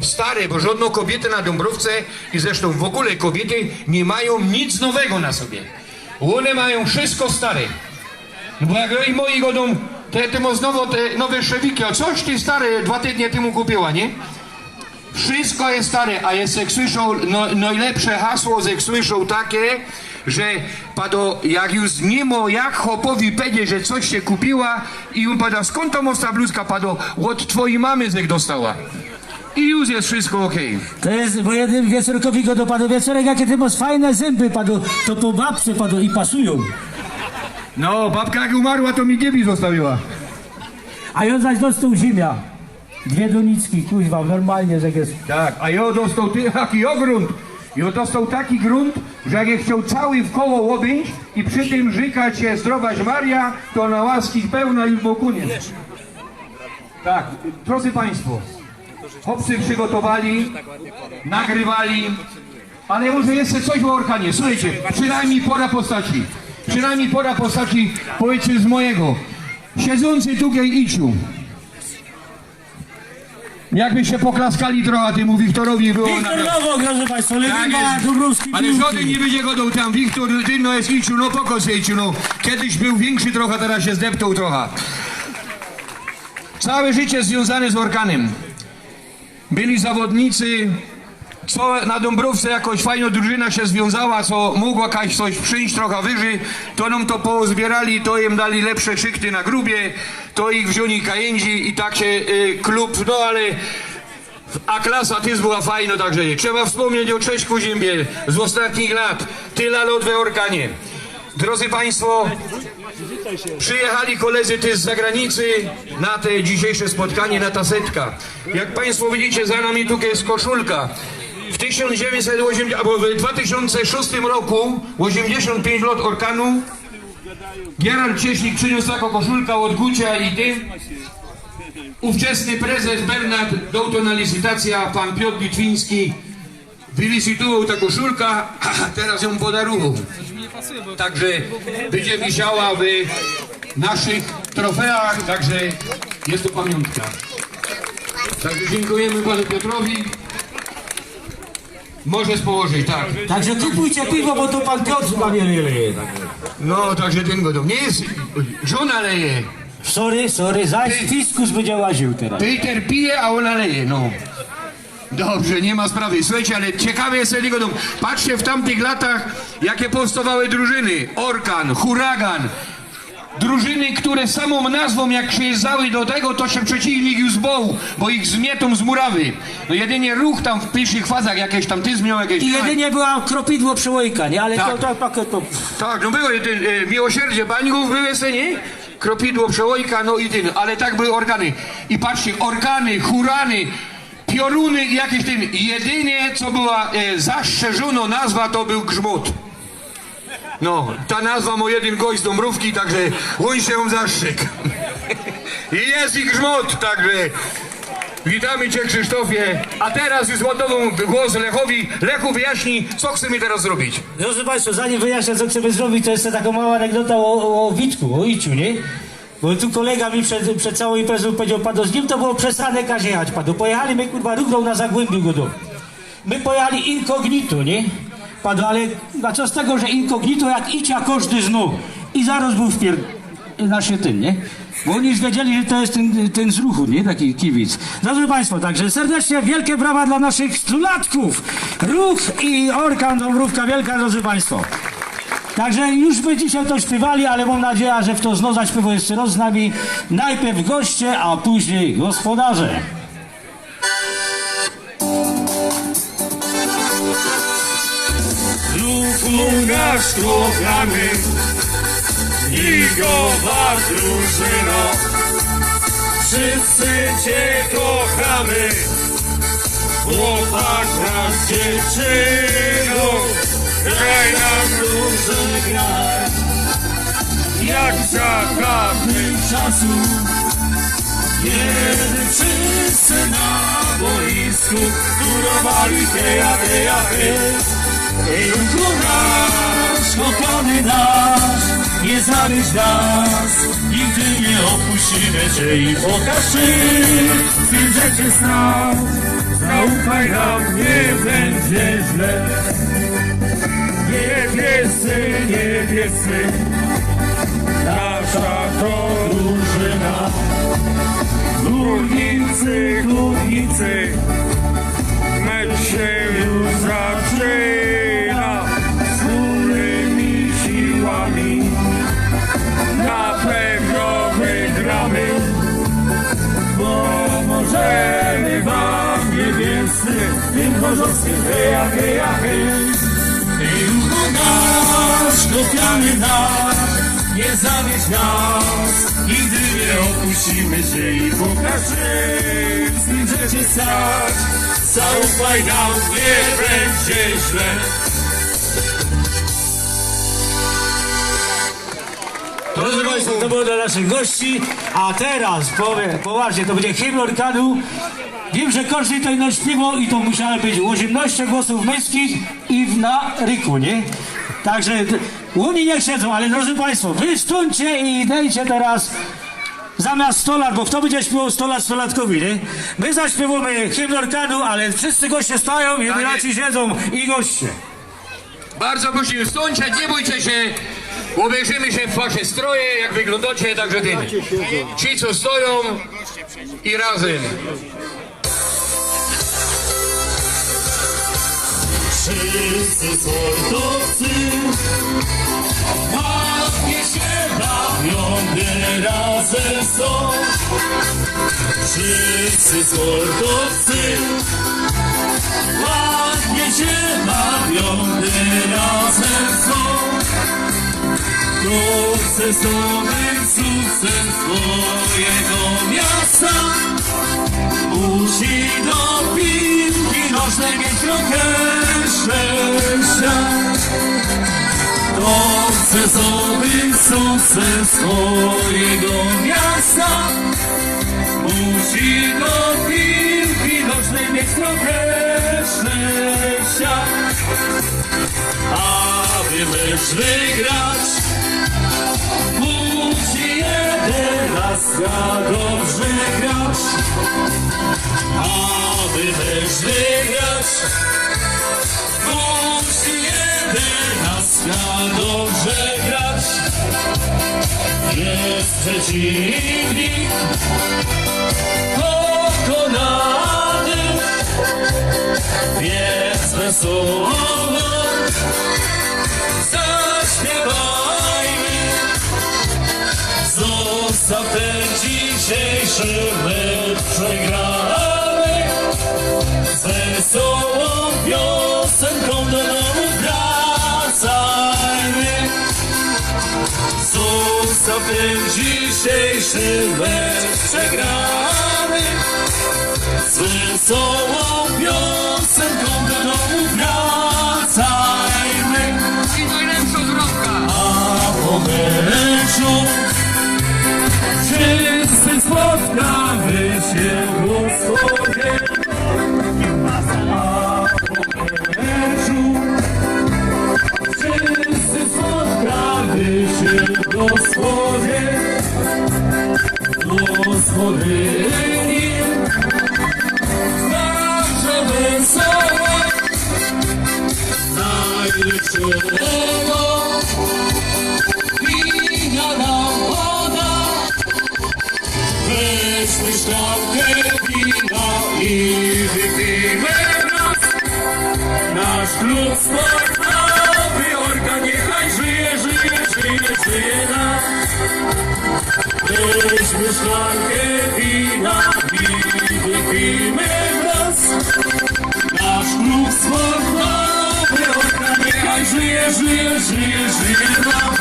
stare, bo żadną kobietę na Dąbrowce i zresztą w ogóle kobiety nie mają nic nowego na sobie. One mają wszystko stare. No bo jak i moi godą, te, te znowu te nowe szewiki, a coś ty stare dwa tygodnie temu kupiła, nie? Wszystko jest stare, a jest jak słyszą, no, najlepsze hasło, jak słyszą takie, że pado, jak już nie mo jak chopowi pedzie, że coś się kupiła i on pada, skąd to mosta bluzka pado, od twojej mamy zek dostała. I już jest wszystko okej. To jest, bo jeden wieczorkowi go dopadł wieczorek, jakie ty masz fajne zęby padł, to po babce padł i pasują. No, babka jak umarła, to mi dziewi zostawiła. A on zaś dostał ziemia. Dwie doniczki, kuźwa, normalnie, że jest. Tak, a ja dostał ty, taki ogród. Ja dostał taki grunt, że jak ja chciał cały w koło objąć i przy tym żykać się zdrowaś Maria, to na łaski pełna już wokół nie. Tak, drodzy Państwo, chłopcy przygotowali, nagrywali, ale może jeszcze coś o Orkanie. Słuchajcie, przynajmniej pora postaci. Przynajmniej pora postaci, powiedzmy z mojego. Siedzący tutaj Iciu. Jakby się poklaskali trochę temu Wiktorowi było Wiktor naprawdę- Nowak, proszę Państwa, tak legenda jest. Dąbrowskiej Ale żaden nie będzie go dał tam. Wiktor, ty no jest Iciu, no pokos Iciu, no. Kiedyś był większy trochę, teraz się zdeptał trochę. Całe życie związane z Orkanem. Byli zawodnicy, co na Dąbrowce jakoś fajna drużyna się związała, co mogła jakaś coś przyjść trochę wyżej, to nam to pozbierali, to im dali lepsze szykty na grubie, to ich wzięli kajędzi i tak się y, klub, no ale a klasa też była fajna, także trzeba wspomnieć o Cześćku Zimbie z ostatnich lat, tyle lot we Orkanie. Drodzy Państwo, przyjechali koledzy z zagranicy na te dzisiejsze spotkanie, na ta setka. Jak Państwo widzicie, za nami tu jest koszulka. W 1980, albo w 2006 roku, 85 lat Orkanu, Gerard Cieśnik przyniósł taką koszulkę od Gucia i tym. Ówczesny prezes Bernard dał to na licytację, a pan Piotr Litwiński wylicytował ta koszulka, a teraz ją podarował. Także będzie wisiała w naszych trofeach, także jest to pamiątka. Także dziękujemy panu Piotrowi. Możesz położyć, tak. Także kupujcie piwo, bo to pan Piotr wiele leje. No, także ten go Nie jest, żona leje. Sorry, sorry, zaś fiskus będzie łaził teraz. Peter pije, a ona leje, no. Dobrze, nie ma sprawy. Słuchajcie, ale ciekawe jest tego dom. Patrzcie w tamtych latach, jakie powstawały drużyny. Orkan, Huragan. Drużyny, które samą nazwą, jak przyjeżdżały do tego, to się przeciwnik już bał, bo ich zmietą z murawy. No jedynie ruch tam w pierwszych fazach, jakieś tam tyzm miał jakieś... I jedynie była kropidło przełojka, nie? Ale Tak. to, to, to, to, Tak, no było ten, e, miłosierdzie bańków były se, nie? Kropidło, przełojka, no i ten, ale tak były organy. I patrzcie, organy, hurany, pioruny i jakieś ten. Jedynie co była e, zastrzeżona nazwa to był grzmot. No, ta nazwa ma jeden gość z Dąbrówki, także on się. I jest i grzmot, także witamy Cię Krzysztofie. A teraz już ładował głos Lechowi. Lechu wyjaśni, co chcemy teraz zrobić. Drodzy Państwo, zanim wyjaśnię, co chcemy zrobić, to jeszcze taka mała anegdota o, o Witku, o Iciu, nie? Bo tu kolega mi przed, przed całą imprezą powiedział, pado, z nim to było przesane każe jechać, pado. Pojechali, my kurwa ruchnął na Zagłębiu go do. My pojechali incognito, nie? Pado, ale a co z tego, że incognito jak Icia każdy znów. I zaraz był wpier... Nasz ten, nie? Bo oni już wiedzieli, że to jest ten, ten z ruchu, nie? Taki kibic. Drodzy Państwo, także serdecznie wielkie brawa dla naszych stulatków. Ruch i Orkan Dąbrówka Wielka, drodzy Państwo. Także już by dzisiaj to śpiewali, ale mam nadzieję, że w to znowu zaśpiewał jeszcze raz z nami. Najpierw goście, a później gospodarze. Ruchu nasz kochany, Ligowa drużyno, wszyscy Cię kochamy, chłopak nasz dziewczyno, graj nam dobrze graj, jak za dawnych czasów, kiedy wszyscy na boisku turowali heja, heja, heja. Rynku nasz, kochany nasz, nie zawiedź nas, nigdy nie opuścimy Cię i pokaż swym życie znam. Niechaj nam nie będzie źle Niebiescy, niebiescy Nasza to drużyna. Górnicy, górnicy. Mecz się już zaczyna. Wspólnymi siłami. Na pewno wygramy. Bo możemy wam niebiescy Tym chorzowskim heja, heja, hej. Ej, ruchu kopiamy nasz Nie zawieź nas Nigdy nie opuścimy się I pokażemy Z nim rzeczy stać Zaufaj nam, nie będzie źle Drodzy Państwo, to było dla naszych gości, a teraz powiem poważnie, to będzie hymn orkanu. Wiem, że każdy inno śpiewał i to musiało być 18 głosów męskich i na ryku, nie? Także łuni nie siedzą, ale drodzy Państwo, wy stóńcie i dajcie teraz zamiast 100 lat, bo kto będzie śpiewał 100 lat 100 latkowi, nie? My zaśpiewamy hymn orkanu, ale wszyscy goście stoją, jubilaci siedzą i goście. Bardzo prosimy, stońcie, nie bójcie się. Ubierzemy się w wasze stroje, jak wyglądacie, także ty. Ci, co stoją i razem. Wszyscy sportowcy Ładnie się bawią, gdy razem są. Wszyscy sportowcy Ładnie się bawią, gdy razem są. Kto chce sukces swojego miasta Musi do piłki nożnej mieć trochę szczęścia. Kto chce zdobyć sukces swojego miasta, musi do piłki nożnej mieć trochę szczęścia. Aby mecz wygrać, raz dobrze grać. Aby mecz wygrać, musi jedenastka dobrze grać. Jest przeciwnik pokonany, więc wesoło zaśpiewajmy. Zostaw ten dzisiejszy mecz przegrany Z wesołą piosenką do domu wracajmy. Zostaw ten dzisiejszy mecz przegrany Z wesołą Szklankę wina i wypijmy raz. Nasz klub sportowy orga niechaj żyje, żyje, żyje, żyje nam. Weźmy szklankę wina i wypijmy raz. Nasz klub sportowy orga niechaj żyje, żyje, żyje, żyje